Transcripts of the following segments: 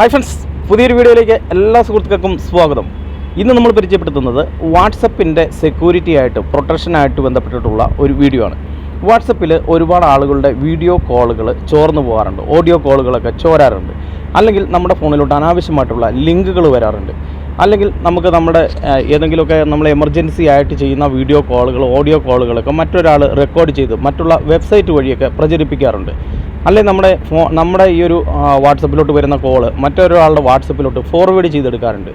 Hi friends പുതിയൊരു വീഡിയോയിലേക്ക് എല്ലാ സുഹൃത്തുക്കൾക്കും സ്വാഗതം. ഇന്ന് നമ്മൾ പരിചയപ്പെടുത്തുന്നത് വാട്സപ്പിന്റെ സെക്യൂരിറ്റി ആയിട്ട് പ്രൊട്ടക്ഷനായിട്ട് ബന്ധപ്പെട്ടിട്ടുള്ള ഒരു വീഡിയോ ആണ്. വാട്സപ്പിൽ ഒരുപാട് ആളുകളുടെ വീഡിയോ കോളുകൾ ചോർന്നു പോകാറുണ്ട്. ഓഡിയോ കോളുകളൊക്കെ ചോരാറുണ്ട്. അല്ലെങ്കിൽ നമ്മുടെ ഫോണിലോട്ട് അനാവശ്യമായിട്ടുള്ള ലിങ്കുകൾ വരാറുണ്ട്. അല്ലെങ്കിൽ നമുക്ക് നമ്മുടെ ഏതെങ്കിലുമൊക്കെ നമ്മൾ എമർജൻസി ആയിട്ട് ചെയ്യുന്ന വീഡിയോ കോളുകൾ ഓഡിയോ കോളുകളൊക്കെ മറ്റൊരാൾ റെക്കോർഡ് ചെയ്ത് മറ്റുള്ള വെബ്സൈറ്റ് വഴിയൊക്കെ പ്രചരിപ്പിക്കാറുണ്ട്. അല്ലെങ്കിൽ നമ്മുടെ ഫോ നമ്മുടെ ഈ ഒരു വാട്സപ്പിലോട്ട് വരുന്ന കോൾ മറ്റൊരാളുടെ വാട്സപ്പിലോട്ട് ഫോർവേഡ് ചെയ്തെടുക്കാറുണ്ട്.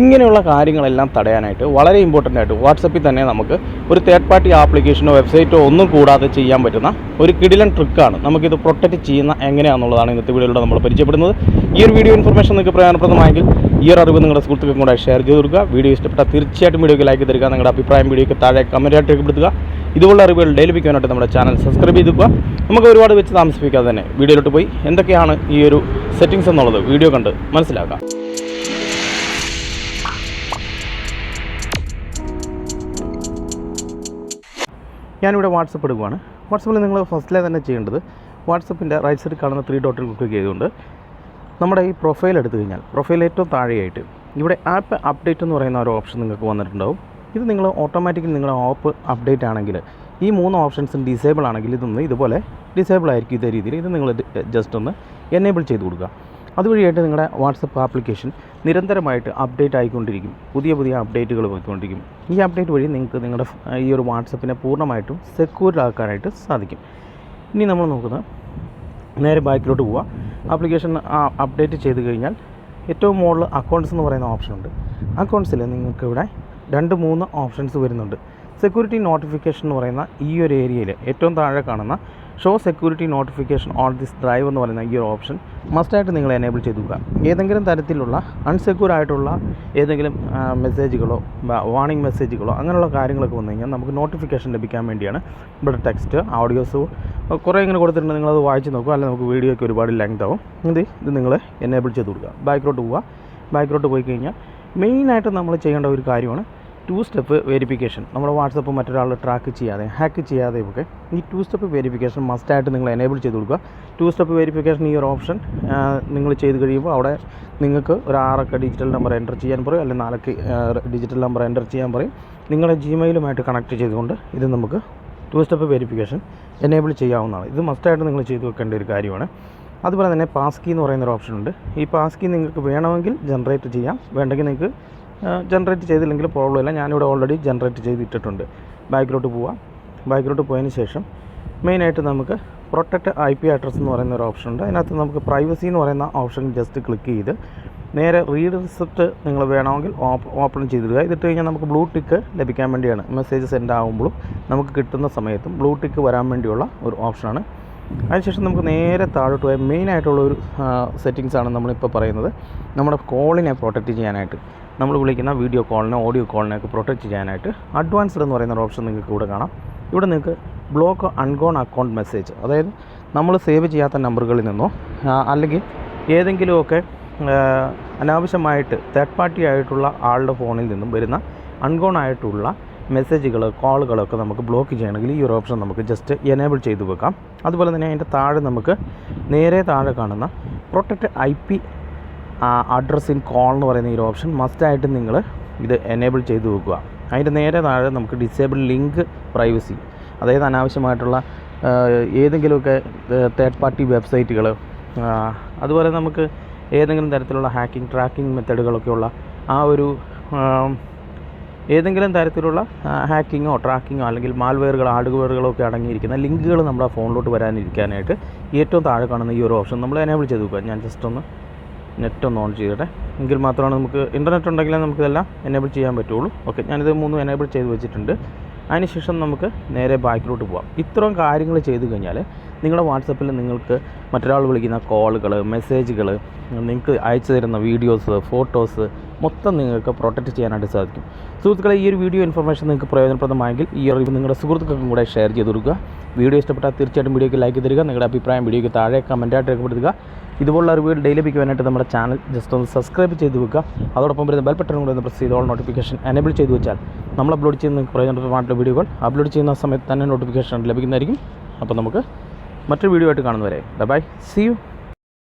ഇങ്ങനെയുള്ള കാര്യങ്ങളെല്ലാം തടയാനായിട്ട് വളരെ ഇമ്പോർട്ടന്റ് ആയിട്ട് വാട്സപ്പിൽ തന്നെ നമുക്ക് ഒരു തേർഡ് പാർട്ടി ആപ്ലിക്കേഷനോ വെബ്സൈറ്റോ ഒന്നും കൂടാതെ ചെയ്യാൻ പറ്റുന്ന ഒരു കിടിലൻ ട്രിക്കാണ് നമുക്കിത് പ്രൊട്ടക്റ്റ് ചെയ്യുന്ന എങ്ങനെയാണെന്നുള്ളതാണ് ഇന്നത്തെ വീഡിയോയിലൂടെ നമ്മൾ പരിചയപ്പെടുന്നത്. ഈ ഒരു വീഡിയോ ഇൻഫർമേഷൻ നിങ്ങൾക്ക് പ്രയോജനപ്രദമായെങ്കിൽ ഈ ഒരു അറിവ് നിങ്ങളുടെ സുഹൃത്തുക്കൾക്കും കൂടെ ഷെയർ ചെയ്ത് കൊടുക്കുക. വീഡിയോ ഇഷ്ടപ്പെട്ടാൽ തീർച്ചയായിട്ടും വീഡിയോക്ക് ലൈക്ക് തരിക നിങ്ങളുടെ അഭിപ്രായം വീഡിയോക്ക് താഴെ കമന്റായിട്ട് രേഖപ്പെടുത്തുക. ഇതുപോലുള്ള അറിവുകൾ ഡെയിലി നമ്മുടെ ചാനൽ സബ്സ്ക്രൈബ് ചെയ്ത് വെക്കുക നമുക്ക് ഒരുപാട് വെച്ച് താമസിപ്പിക്കാതെ തന്നെ വീഡിയോയിലോട്ട് പോയി. എന്തൊക്കെയാണ് ഈ ഒരു സെറ്റിങ്സ് എന്നുള്ളത് വീഡിയോ കണ്ട് മനസ്സിലാക്കാം. ഞാനിവിടെ വാട്സപ്പ് എടുക്കുവാണ് വാട്സപ്പിൽ നിങ്ങൾ ഫസ്റ്റിലെ തന്നെ ചെയ്യേണ്ടത് വാട്സപ്പിന്റെ റൈറ്റ് സൈഡിൽ കാണുന്ന ത്രീ ഡോട്ടിൽ ക്ലിക്ക് ചെയ്തുകൊണ്ട് നമ്മുടെ ഈ പ്രൊഫൈൽ എടുത്തു കഴിഞ്ഞാൽ പ്രൊഫൈൽ ഏറ്റവും താഴെയായിട്ട് ഇവിടെ ആപ്പ് അപ്ഡേറ്റ് എന്ന് പറയുന്ന ഒരു ഓപ്ഷൻ നിങ്ങൾക്ക് വന്നിട്ടുണ്ടാവും. ഇത് നിങ്ങൾ ഓട്ടോമാറ്റിക്കലി നിങ്ങളുടെ ആപ്പ് അപ്ഡേറ്റ് ആണെങ്കിൽ ഈ മൂന്ന് ഓപ്ഷൻസും ഡിസേബിൾ ആണെങ്കിൽ ഇതൊന്ന് ഇതുപോലെ ഡിസേബിൾ ആയിരിക്കും ഇതേ രീതിയിൽ. ഇത് നിങ്ങൾ ജസ്റ്റ് ഒന്ന് എനേബിൾ ചെയ്ത് കൊടുക്കുക. അതുവഴിയായിട്ട് നിങ്ങളുടെ വാട്സപ്പ് ആപ്ലിക്കേഷൻ നിരന്തരമായിട്ട് അപ്ഡേറ്റ് ആയിക്കൊണ്ടിരിക്കും. പുതിയ പുതിയ അപ്ഡേറ്റുകൾ പോയിക്കൊണ്ടിരിക്കും ഈ അപ്ഡേറ്റ് വഴി നിങ്ങൾക്ക് നിങ്ങളുടെ ഈ ഒരു വാട്സപ്പിനെ പൂർണമായിട്ടും സെക്യൂർഡ് ആക്കാനായിട്ട് സാധിക്കും. ഇനി നമ്മൾ നോക്കുന്നത് നേരെ ബാക്കിലോട്ട് പോവുക ആപ്ലിക്കേഷൻ അപ്ഡേറ്റ് ചെയ്ത് കഴിഞ്ഞാൽ ഏറ്റവും മുകളിൽ അക്കൗണ്ട്സ് എന്ന് പറയുന്ന ഓപ്ഷൻ ഉണ്ട്. അക്കൗണ്ട്സിൽ നിങ്ങൾക്ക് ഇവിടെ രണ്ട് മൂന്ന് ഓപ്ഷൻസ് വരുന്നുണ്ട്. സെക്യൂരിറ്റി നോട്ടിഫിക്കേഷൻ എന്ന് പറയുന്ന ഈ ഒരു ഏരിയയിൽ ഏറ്റവും താഴെ കാണുന്ന show security notification on this drive എന്ന് പറയുന്ന ഈ ഒരു ഓപ്ഷൻ മസ്റ്റായിട്ട് നിങ്ങൾ എനേബിൾ ചെയ്തുക ഏതെങ്കിലും തരത്തിലുള്ള അൺസെക്യൂർ ആയിട്ടുള്ള ഏതെങ്കിലും മെസ്സേജുകളോ വാർണിംഗ് മെസ്സേജുകളോ അങ്ങനെയുള്ള കാര്യങ്ങളൊക്കെ വന്നു കഴിഞ്ഞാൽ നമുക്ക് നോട്ടിഫിക്കേഷൻ ലഭിക്കാൻ വേണ്ടിയാണ് ഇവിടെ ടെക്സ്റ്റ് ഓഡിയോസ് കുറേ ഇങ്ങനെ കൊടുത്തിട്ടുണ്ട്. നിങ്ങളത് വായിച്ച് നോക്കുക. അല്ലെങ്കിൽ നമുക്ക് വീഡിയോയ്ക്ക് ഒരുപാട് ലെങ്ത് ആവും. ഇത് ഇത് നിങ്ങൾ എനേബിൾ ചെയ്ത് കൊടുക്കുക. ബാക്കിലോട്ട് പോവുക. ബാക്കിലോട്ട് പോയി കഴിഞ്ഞാൽ മെയിനായിട്ട് നമ്മൾ ചെയ്യേണ്ട ഒരു കാര്യമാണ് ടു സ്റ്റെപ്പ് വെരിഫിക്കേഷൻ നമ്മുടെ വാട്സപ്പ് മറ്റൊരാൾ ട്രാക്ക് ചെയ്യാതെ ഹാക്ക് ചെയ്യാതെ ഒക്കെ ഈ ടു സ്റ്റെപ്പ് വെരിഫിക്കേഷൻ മസ്റ്റായിട്ട് നിങ്ങൾ എനേബിൾ ചെയ്ത് കൊടുക്കുക. ടു സ്റ്റെപ്പ് വെരിഫിക്കേഷൻ ഈ ഒരു ഓപ്ഷൻ നിങ്ങൾ ചെയ്ത് കഴിയുമ്പോൾ അവിടെ നിങ്ങൾക്ക് ഒരു ആറക്ക ഡിജിറ്റൽ നമ്പർ എന്റർ ചെയ്യാൻ പറയും അല്ലെങ്കിൽ നാലക്ക ഡിജിറ്റൽ നമ്പർ എന്റർ ചെയ്യാൻ പറയും. നിങ്ങളുടെ ജിമെയിലുമായിട്ട് കണക്ട് ചെയ്തുകൊണ്ട് ഇത് നമുക്ക് ടു സ്റ്റെപ്പ് വെരിഫിക്കേഷൻ എനേബിൾ ചെയ്യാവുന്നതാണ്. ഇത് മസ്റ്റായിട്ട് നിങ്ങൾ ചെയ്തു വെക്കേണ്ട ഒരു കാര്യമാണ്. അതുപോലെ തന്നെ പാസ് കീ എന്ന് പറയുന്ന ഒരു ഓപ്ഷൻ ഉണ്ട്. ഈ പാസ് കീ നിങ്ങൾക്ക് വേണമെങ്കിൽ ജനറേറ്റ് ചെയ്യാം. വേണ്ടെങ്കിൽ നിങ്ങൾക്ക് ജനറേറ്റ് ചെയ്തില്ലെങ്കിൽ പ്രോബ്ലം ഇല്ല. ഞാനിവിടെ ഓൾറെഡി ജനറേറ്റ് ചെയ്തിട്ടിട്ടുണ്ട്. ബാക്കിലോട്ട് പോവാം. ബാക്കിലോട്ട് പോയതിന് ശേഷം മെയിനായിട്ട് നമുക്ക് പ്രൊട്ടക്റ്റ് ഐ പി അഡ്രസ്സ് എന്ന് പറയുന്ന ഒരു ഓപ്ഷൻ ഉണ്ട്. അതിനകത്ത് നമുക്ക് പ്രൈവസി എന്ന് പറയുന്ന ഓപ്ഷൻ ജസ്റ്റ് ക്ലിക്ക് ചെയ്ത് നേരെ റീഡ് റിസപ്റ്റ് നിങ്ങൾ വേണമെങ്കിൽ ഓപ്പൺ ചെയ്തിടുക. ഇതിട്ട് കഴിഞ്ഞാൽ നമുക്ക് ബ്ലൂ ടിക്ക് ലഭിക്കാൻ വേണ്ടിയാണ്. മെസ്സേജ് സെൻഡ് ആകുമ്പോഴും നമുക്ക് കിട്ടുന്ന സമയത്തും ബ്ലൂ ടിക്ക് വരാൻ വേണ്ടിയുള്ള ഒരു ഓപ്ഷനാണ് അതിനുശേഷം നമുക്ക് നേരെ താഴോട്ട് മെയിൻ ആയിട്ടുള്ള ഒരു സെറ്റിങ്സ് ആണ് നമ്മളിപ്പോൾ പറയുന്നത്. നമ്മുടെ കോളിനെ പ്രൊട്ടക്റ്റ് ചെയ്യാനായിട്ട്. നമ്മൾ വിളിക്കുന്ന വീഡിയോ കോളിനെ ഓഡിയോ കോളിനെ ഒക്കെ പ്രൊട്ടക്റ്റ് ചെയ്യാനായിട്ട് അഡ്വാൻസ്ഡ് എന്ന് പറയുന്ന ഒരു ഓപ്ഷൻ നിങ്ങൾക്ക് ഇവിടെ കാണാം. ഇവിടെ നിങ്ങൾക്ക് ബ്ലോക്ക് അൺഗോൺ അക്കൗണ്ട് മെസ്സേജ് അതായത് നമ്മൾ സേവ് ചെയ്യാത്ത നമ്പറുകളിൽ നിന്നോ അല്ലെങ്കിൽ ഏതെങ്കിലുമൊക്കെ അനാവശ്യമായിട്ട് തേർഡ് പാർട്ടി ആയിട്ടുള്ള ആളുടെ ഫോണിൽ നിന്നും വരുന്ന അൺകോൺ ആയിട്ടുള്ള മെസ്സേജുകൾ കോളുകളൊക്കെ നമുക്ക് ബ്ലോക്ക് ചെയ്യണമെങ്കിൽ ഈ ഒരു ഓപ്ഷൻ നമുക്ക് ജസ്റ്റ് എനേബിൾ ചെയ്ത് വെക്കാം. അതുപോലെ തന്നെ അതിന്റെ താഴെ നമുക്ക് നേരെ താഴെ കാണുന്ന protect I P address in call എന്ന് പറയുന്ന ഈ ഒരു ഓപ്ഷൻ മസ്റ്റായിട്ട് നിങ്ങൾ ഇത് എനേബിൾ ചെയ്ത് വെക്കുക. അതിന്റെ നേരെ താഴെ നമുക്ക് ഡിസേബിൾ ലിങ്ക് പ്രൈവസി അതായത് അനാവശ്യമായിട്ടുള്ള ഏതെങ്കിലുമൊക്കെ തേർഡ് പാർട്ടി വെബ്സൈറ്റുകൾ അതുപോലെ നമുക്ക് ഏതെങ്കിലും തരത്തിലുള്ള ഹാക്കിംഗ് ട്രാക്കിംഗ് മെത്തഡുകളൊക്കെയുള്ള ആ ഒരു ഏതെങ്കിലും തരത്തിലുള്ള ഹാക്കിങ്ങോ ട്രാക്കിങ്ങോ അല്ലെങ്കിൽ മാൽവെയറുകൾ ഹാർഡ്വെയറുകളോ ഒക്കെ അടങ്ങിയിരിക്കുന്ന ലിങ്കുകൾ നമ്മുടെ ഫോണിലോട്ട് വരാനിരിക്കാനായിട്ട് ഏറ്റവും താഴെ കാണുന്ന ഈ ഒരു ഓപ്ഷൻ നമ്മൾ എനേബിൾ ചെയ്ത് വെക്കുക. ഞാൻ ജസ്റ്റ് ഒന്ന് നെറ്റ് ഒന്ന് ഓൺ ചെയ്യട്ടെ. എങ്കിൽ മാത്രമാണ് നമുക്ക് ഇന്റർനെറ്റ് ഉണ്ടെങ്കിലേ നമുക്കിതെല്ലാം എനേബിൾ ചെയ്യാൻ പറ്റുള്ളൂ. ഓക്കെ ഞാനിത് മൂന്നും എനേബിൾ ചെയ്ത് വെച്ചിട്ടുണ്ട്. അതിനുശേഷം നമുക്ക് നേരെ ബാക്കിലോട്ട് പോകാം ഇത്രയും കാര്യങ്ങൾ ചെയ്തു കഴിഞ്ഞാൽ നിങ്ങളുടെ വാട്സപ്പിൽ നിങ്ങൾക്ക് മറ്റൊരാൾ വിളിക്കുന്ന കോളുകൾ മെസ്സേജുകൾ നിങ്ങൾക്ക് അയച്ചു തരുന്ന വീഡിയോസ് ഫോട്ടോസ് മൊത്തം നിങ്ങൾക്ക് പ്രൊട്ടക്റ്റ് ചെയ്യാനായിട്ട് സാധിക്കും. സുഹൃത്തുക്കളെ ഈ ഒരു വീഡിയോ ഇൻഫർമേഷൻ നിങ്ങൾക്ക് പ്രയോജനപ്രദമായെങ്കിൽ ഈ അറിവ് നിങ്ങളുടെ സുഹൃത്തുക്കൾക്കും കൂടെ ഷെയർ ചെയ്ത് കൊടുക്കുക. വീഡിയോ ഇഷ്ടപ്പെട്ടാൽ തീർച്ചയായിട്ടും വീഡിയോയ്ക്ക് ലൈക്ക് തരിക നിങ്ങളുടെ അഭിപ്രായം വീഡിയോയ്ക്ക് താഴെ കമന്റായിട്ട് രേഖപ്പെടുത്തുക. ഇതുപോലുള്ള അറിവുകൾ ഡെയിലി ലഭിക്കുവാനായിട്ട് നമ്മുടെ ചാനൽ ജസ്റ്റ് ഒന്ന് സബ്സ്ക്രൈബ് ചെയ്ത് വെക്കുക. അതോടൊപ്പം വരുന്ന ബെൽ ബട്ടൺ കൂടെ ഒന്ന് പ്രസ് ചെയ്ത് ഓൾ നോട്ടിഫിക്കേഷൻ എനേബിൾ ചെയ്ത് വെച്ചാൽ നമ്മൾ അപ്ലോഡ് ചെയ്യുന്ന കുറേ നാട്ടിലെ വീഡിയോകൾ അപ്ലോഡ് ചെയ്യുന്ന സമയത്ത് തന്നെ നോട്ടിഫിക്കേഷൻ ലഭിക്കുന്നതായിരിക്കും. അപ്പോൾ നമുക്ക് മറ്റൊരു വീഡിയോ ആയിട്ട് കാണുന്നവരെ. By C U